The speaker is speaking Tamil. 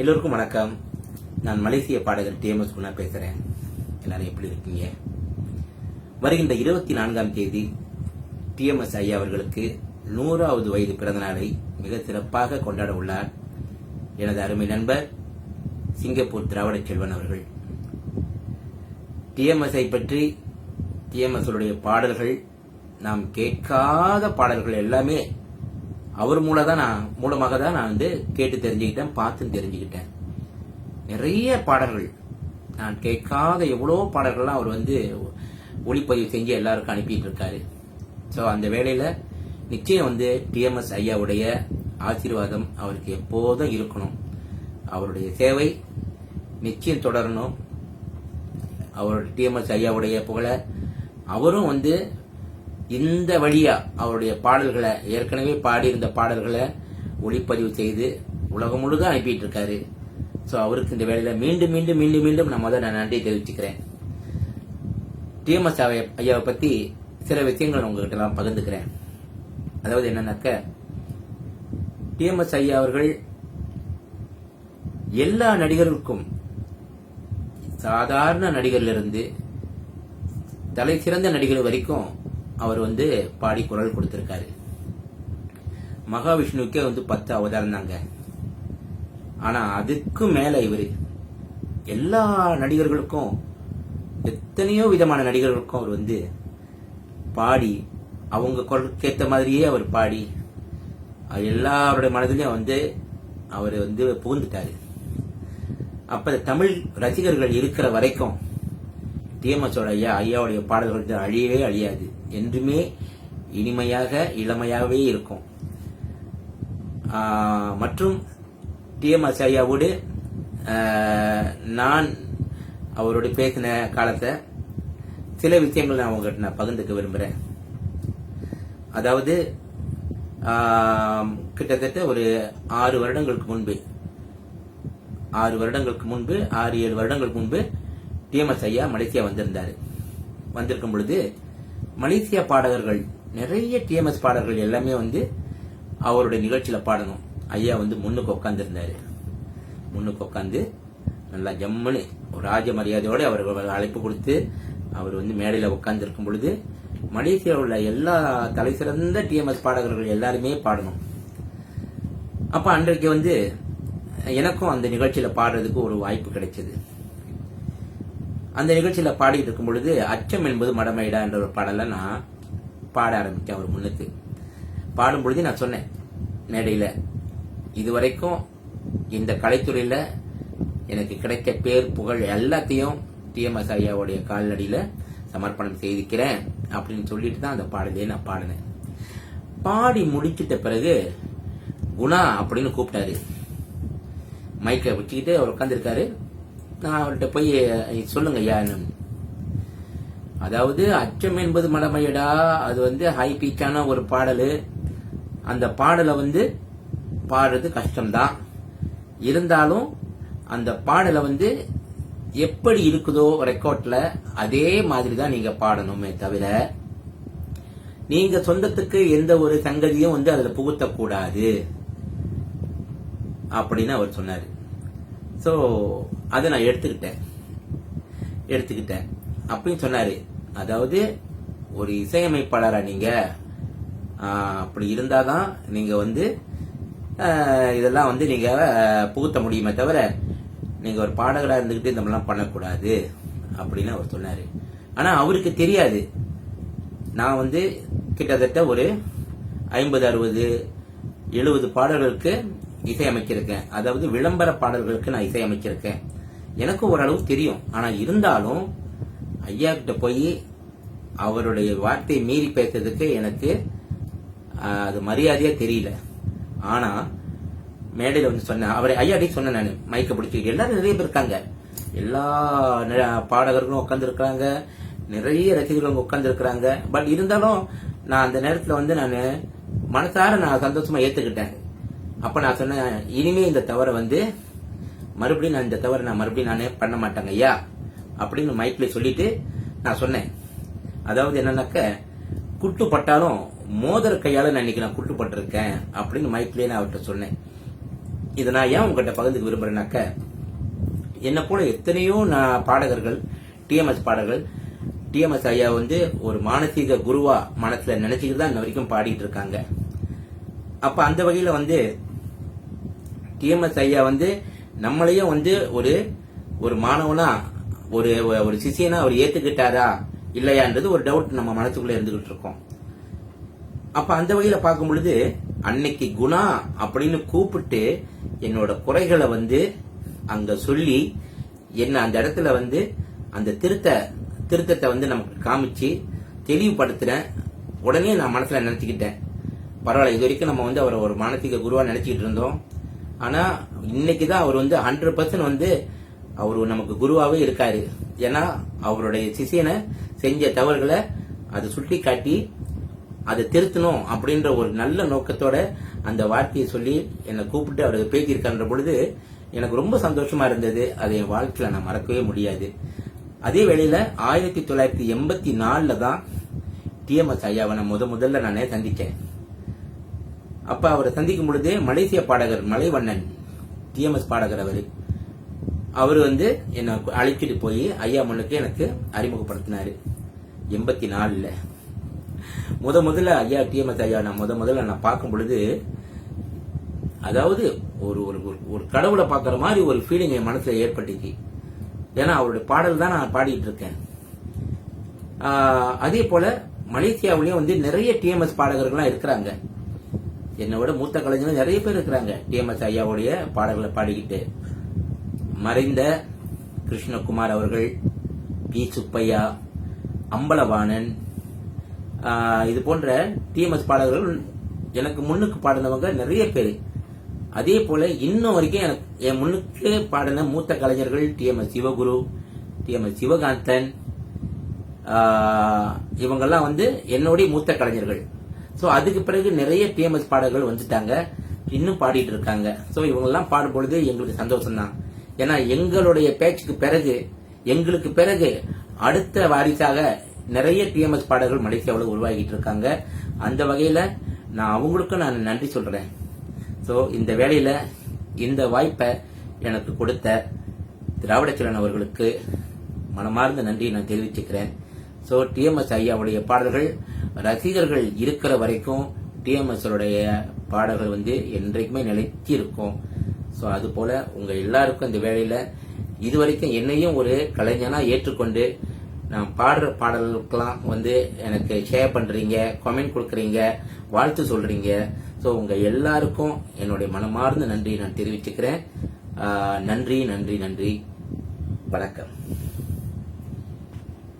எல்லோருக்கும் வணக்கம். நான் மலேசிய பாடகர் டிஎம்எஸ் குணா பேசுகிறேன் எல்லாரும் எப்படி இருக்கீங்க? வருகின்ற இருபத்தி நான்காம் தேதி டிஎம்எஸ் ஐயா அவர்களுக்கு நூறாவது வயது பிறந்த நாளை மிக சிறப்பாக கொண்டாட உள்ளார் எனது அருமை நண்பர் சிங்கப்பூர் திராவிட செல்வன் அவர்கள். டிஎம்எஸ்ஐ பற்றி டிஎம்எஸ் பாடல்கள் நாம் கேட்காத பாடல்கள் எல்லாமே அவர் மூலம் தான் நான் மூலமாக தான் நான் வந்து கேட்டு தெரிஞ்சுக்கிட்டேன் பார்த்து தெரிஞ்சுக்கிட்டேன். நிறைய பாடல்கள். நான் கேட்காத எவ்வளோ பாடல்கள்லாம் அவர் வந்து ஒளிப்பதிவு செஞ்சு எல்லாருக்கும் அனுப்பிட்டு இருக்காரு ஸோ அந்த வேலையில் நிச்சயம் வந்து டிஎம்எஸ் ஐயாவுடைய ஆசீர்வாதம் அவருக்கு எப்போதும் இருக்கணும். அவருடைய சேவை நிச்சயம் தொடரணும். அவருடைய டிஎம்எஸ் ஐயாவுடைய புகழ அவரும் வந்து இந்த வழியா அவருடைய பாடல்களை ஏற்கனவே பாடியிருந்த பாடல்களை ஒளிப்பதிவு செய்து உலகம் முழுக்க அனுப்பிட்டு இருக்காரு ஸோ அவருக்கு இந்த வேலையில மீண்டும் மீண்டும் மீண்டும் மீண்டும் நான் முதல்ல நான் நன்றி தெரிவிச்சுக்கிறேன். டிஎம்எஸ் ஐயாவை பத்தி சில விஷயங்கள் நான் உங்ககிட்ட நான் பகிர்ந்துக்கிறேன். அதாவது என்னன்னாக்க டிஎம்எஸ் ஐயா அவர்கள் எல்லா நடிகர்களுக்கும் சாதாரண நடிகர்ல இருந்து தலை சிறந்த நடிகர் வரைக்கும் அவர் வந்து பாடி குரல் கொடுத்திருக்காரு. மகாவிஷ்ணுக்கே வந்து பத்து அவதாரம் தாங்க. ஆனா அதுக்கும் மேல இவர் எல்லா நடிகர்களுக்கும் எத்தனையோ விதமான நடிகர்களுக்கும் அவர் வந்து பாடி அவங்க குரலுக்கு ஏற்ற மாதிரியே அவர் பாடி அது எல்லாருடைய மனதிலையும் வந்து அவர் வந்து புகுந்துட்டாரு. அப்ப தமிழ் ரசிகர்கள் இருக்கிற வரைக்கும் டிஎம்எஸோட ஐயா ஐயாவுடைய பாடல்கள் அழியவே அழியாது. என்றுமே இனிமையாக இளமையாகவே இருக்கும். மற்றும் டி ஐயாவோடு ஆஹ் நான் அவரோட பேசின காலத்தை சில விஷயங்கள் நான் உங்ககிட்ட நான் பகிர்ந்துக்க விரும்புகிறேன் அதாவது கிட்டத்தட்ட ஒரு ஆறு வருடங்களுக்கு முன்பு ஆறு வருடங்களுக்கு முன்பு ஆறு ஏழு வருடங்களுக்கு முன்பு டிஎம்எஸ் ஐயா மலேசியா வந்திருந்தார். வந்திருக்கும் பொழுது மலேசியா பாடகர்கள் நிறைய டிஎம்எஸ் பாடகர்கள் எல்லாமே வந்து அவருடைய நிகழ்ச்சியில பாடணும். ஐயா வந்து முன்னுக்கு உட்காந்துருந்தாரு முன்னுக்கு உட்காந்து நல்லா ஜம்முன்னு ஒரு ராஜ மரியாதையோடு அவர் அழைப்பு கொடுத்து அவர் வந்து மேடையில் உட்காந்துருக்கும் பொழுது மலேசியாவில் உள்ள எல்லா தலை சிறந்த டிஎம்எஸ் பாடகர்கள் எல்லாருமே பாடணும். அப்போ அன்றைக்கு வந்து எனக்கும் அந்த நிகழ்ச்சியில் பாடுறதுக்கு ஒரு வாய்ப்பு கிடைச்சது. அந்த நிகழ்ச்சியில பாடிட்டு இருக்கும் பொழுது அச்சம் என்பது மடமைடா என்ற ஒரு பாடலை நான் பாட ஆரம்பித்தேன் அவர் முன்னுக்கு. பாடும் பொழுது நான் சொன்னேன் மேடையில இதுவரைக்கும் இந்த கலைத்துறையில எனக்கு கிடைக்க பேர் புகழ் எல்லாத்தையும் டிஎம்எஸ் ஐயாவுடைய கால்நடியில சமர்ப்பணம் செய்திருக்கிறேன் அப்படின்னு சொல்லிட்டு தான் அந்த பாடலையே நான் பாடினேன். பாடி முடிச்சிட்ட பிறகு குணா அப்படின்னு கூப்பிட்டாரு. மைக்கை வச்சுக்கிட்டு அவர் உட்காந்துருக்காரு நான் அவர்கிட்ட போய் சொல்லுங்க ஐயான்னு அதாவது அச்சம் என்பது மடமையடா அது வந்து ஹை பீச்சான ஒரு பாடல். அந்த பாடலை வந்து பாடுறது கஷ்டம்தான். இருந்தாலும் அந்த பாடலை வந்து எப்படி இருக்குதோ ரெக்கார்டில் அதே மாதிரி தான் நீங்கள் பாடணுமே தவிர நீங்க சொந்தத்துக்கு எந்த ஒரு சங்கதியும் வந்து அதில் புகுத்தக்கூடாது. அப்படின்னு அவர் சொன்னார். ஸோ அதை நான் எடுத்துக்கிட்டேன். எடுத்துக்கிட்டேன். அப்படின்னு சொன்னாரு. அதாவது ஒரு இசையமைப்பாளரா நீங்க அப்படி அப்படி இருந்தாதான் நீங்க வந்து இதெல்லாம் வந்து நீங்க புகுத்த முடியுமே தவிர நீங்க ஒரு பாடகராக இருந்துகிட்டு இந்த மாதிரிலாம் பண்ணக்கூடாது அப்படின்னு அவர் சொன்னாரு. ஆனா அவருக்கு தெரியாது. நான் வந்து கிட்டத்தட்ட ஒரு ஐம்பது அறுபது எழுபது பாடல்களுக்கு இசையமைச்சிருக்கேன். அதாவது விளம்பர பாடல்களுக்கு நான் இசையமைச்சிருக்கேன். எனக்கு ஓரளவு தெரியும். ஆனா இருந்தாலும் ஐயா கிட்ட போய் அவருடைய வார்த்தையை மீறி பேசுறதுக்கு எனக்கு அது மரியாதையா தெரியல. ஆனா மேடையில் வந்து சொன்னேன். அவரை ஐயாடி சொன்னேன் நான். மைக்கை பிடிச்சிக்கிட்டு. எல்லாரும் நிறைய பேர் இருக்காங்க. எல்லா ந- பாடகர்களும் உட்காந்துருக்காங்க நிறைய ரசிகர்களும் உட்காந்துருக்கிறாங்க பட் இருந்தாலும் நான் அந்த நேரத்தில் வந்து நான் மனசார நான் சந்தோஷமா ஏத்துக்கிட்டேன். அப்போ நான் சொன்னேன் இனிமே இந்த தவறை வந்து மறுபடியும் நான் இந்த தவறை நான் மறுபடியும் நானே பண்ண மாட்டேங்க ஐயா அப்படின்னு மைக்ல சொல்லிட்டு நான் சொன்னேன். அதாவது என்னன்னாக்க குட்டு பட்டாலும் மோதிர கையால நான் இன்னைக்கு நான் குட்டு பட்டிருக்கேன் அப்படின்னு மைக்லேயே நான் அவர்கிட்ட சொன்னேன். இதை நான் ஏன் உங்ககிட்ட பகிர்ந்துக்க விரும்புறேன்னாக்க என்னை போல எத்தனையோ நான் பாடகர்கள் டிஎம்எஸ் பாடகர்கள் டிஎம்எஸ் ஐயா வந்து ஒரு மானசீக குருவா மனசுல நினைச்சுக்கிட்டு தான் இன்ன வரைக்கும் பாடிட்டு இருக்காங்க. அப்ப அந்த வகையில வந்து டிஎம்எஸ் ஐயா வந்து நம்மளையும் வந்து ஒரு ஒரு மாணவனா ஒரு ஒரு சிசியனா அவர் ஏத்துக்கிட்டாரா இல்லையான்றது ஒரு டவுட் நம்ம மனசுக்குள்ள இருந்துகிட்டு இருக்கோம். அப்ப அந்த வகையில பார்க்கும் பொழுது அன்னைக்கு குணா அப்படின்னு கூப்பிட்டு என்னோட குறைகளை வந்து அங்க சொல்லி என்ன அந்த இடத்துல வந்து அந்த திருத்த திருத்தத்தை வந்து நமக்கு காமிச்சு தெளிவுபடுத்துறேன். உடனே நான் மனசுல நினைச்சுக்கிட்டேன். பரவாயில்ல இது வரைக்கும் நம்ம வந்து அவரை ஒரு மானசீக குருவா நினைச்சிட்டு இருந்தோம். ஆனா இன்னைக்கு தான் அவர் வந்து ஹண்ட்ரட் பர்சன்ட் வந்து அவர் நமக்கு குருவாகவே இருக்காரு. ஏன்னா அவருடைய சிஷியனை செஞ்ச தவறுகளை அதை சுட்டி காட்டி அதை திருத்தணும் அப்படின்ற ஒரு நல்ல நோக்கத்தோட அந்த வார்த்தையை சொல்லி என்னை கூப்பிட்டு அவருக்கு பேசியிருக்கான்ற பொழுது எனக்கு ரொம்ப சந்தோஷமா இருந்தது. அதை என் வாழ்க்கையில நான் மறக்கவே முடியாது. அதே வேளையில ஆயிரத்தி தொள்ளாயிரத்தி எண்பத்தி நாலுல தான் டிஎம்எஸ் ஐயாவை நான் முத முதல்ல நானே சந்திச்சேன். அப்ப அவரை சந்திக்கும் பொழுது மலேசிய பாடகர் மலைவண்ணன் டிஎம்எஸ் பாடகர் அவரு. அவர் வந்து என்னை அழைச்சிட்டு போய் ஐயா மண்ணுக்கு எனக்கு அறிமுகப்படுத்தினாரு. எண்பத்தி நாலுல முத முதல்ல ஐயா டிஎம்எஸ் ஐயா நான் முத முதல்ல நான் பார்க்கும் பொழுது அதாவது ஒரு ஒரு ஒரு- ஒரு கடவுளை பார்க்குற மாதிரி ஒரு ஃபீலிங் என் மனசில் ஏற்பட்டுச்சு. ஏன்னா அவருடைய பாடல் தான் நான் பாடிட்டு இருக்கேன். அதே போல மலேசியாவிலயும் வந்து நிறைய டிஎம்எஸ் பாடகர்கள்லாம் இருக்கிறாங்க. என்னை விட மூத்த கலைஞர்கள் நிறைய பேர் இருக்கிறாங்க. டிஎம்எஸ் ஐயாவுடைய பாடல்களை பாடிக்கிட்டு. மறைந்த கிருஷ்ணகுமார் அவர்கள் பி சுப்பையா அம்பலவாணன் இது போன்ற டிஎம்எஸ் பாடல்கள் எனக்கு முன்னுக்கு பாடினவங்க நிறைய பேர். அதே போல இன்னும் வரைக்கும் எனக்கு என் முன்னுக்கு பாடின மூத்த கலைஞர்கள் டிஎம்எஸ் சிவகுரு டிஎம்எஸ் சிவகாந்தன் இவங்கெல்லாம் வந்து என்னுடைய மூத்த கலைஞர்கள். ஸோ அதுக்கு பிறகு நிறைய டிஎம்எஸ் பாடல்கள் வந்துட்டாங்க. இன்னும் பாடிட்டு இருக்காங்க. ஸோ இவங்கெல்லாம் பாடும் பொழுது எங்களுக்கு சந்தோஷம் தான் ஏன்னா எங்களுடைய பேச்சுக்கு பிறகு எங்களுக்கு பிறகு அடுத்த வாரிசாக நிறைய டிஎம்எஸ் பாடல்கள் மலேசியாவில் உருவாகிட்டு இருக்காங்க. அந்த வகையில் நான் அவங்களுக்கும் நான் நன்றி சொல்கிறேன் ஸோ இந்த வேலையில் இந்த வாய்ப்பை எனக்கு கொடுத்த திராவிடச்சலன் அவர்களுக்கு மனமார்ந்த நன்றியை நான் தெரிவிச்சுக்கிறேன். ஸோ டிஎம்எஸ் ஐயாவுடைய பாடல்கள் ரசிகர்கள் இருக்கிற வரைக்கும் டிஎம்எஸ் பாடல்கள் வந்து என்றைக்குமே நிலைத்தி இருக்கும் ஸோ அது போல உங்க எல்லாருக்கும் இந்த வேலையில இதுவரைக்கும் என்னையும் ஒரு கலைஞனா ஏற்றுக்கொண்டு நான் பாடுற பாடல்களுக்கெல்லாம் வந்து எனக்கு ஷேர் பண்றீங்க கமெண்ட் கொடுக்குறீங்க வாழ்த்து சொல்றீங்க. ஸோ உங்க எல்லாருக்கும் என்னுடைய மனமார்ந்த நன்றி நான் தெரிவிச்சுக்கிறேன். நன்றி நன்றி நன்றி. வணக்கம்.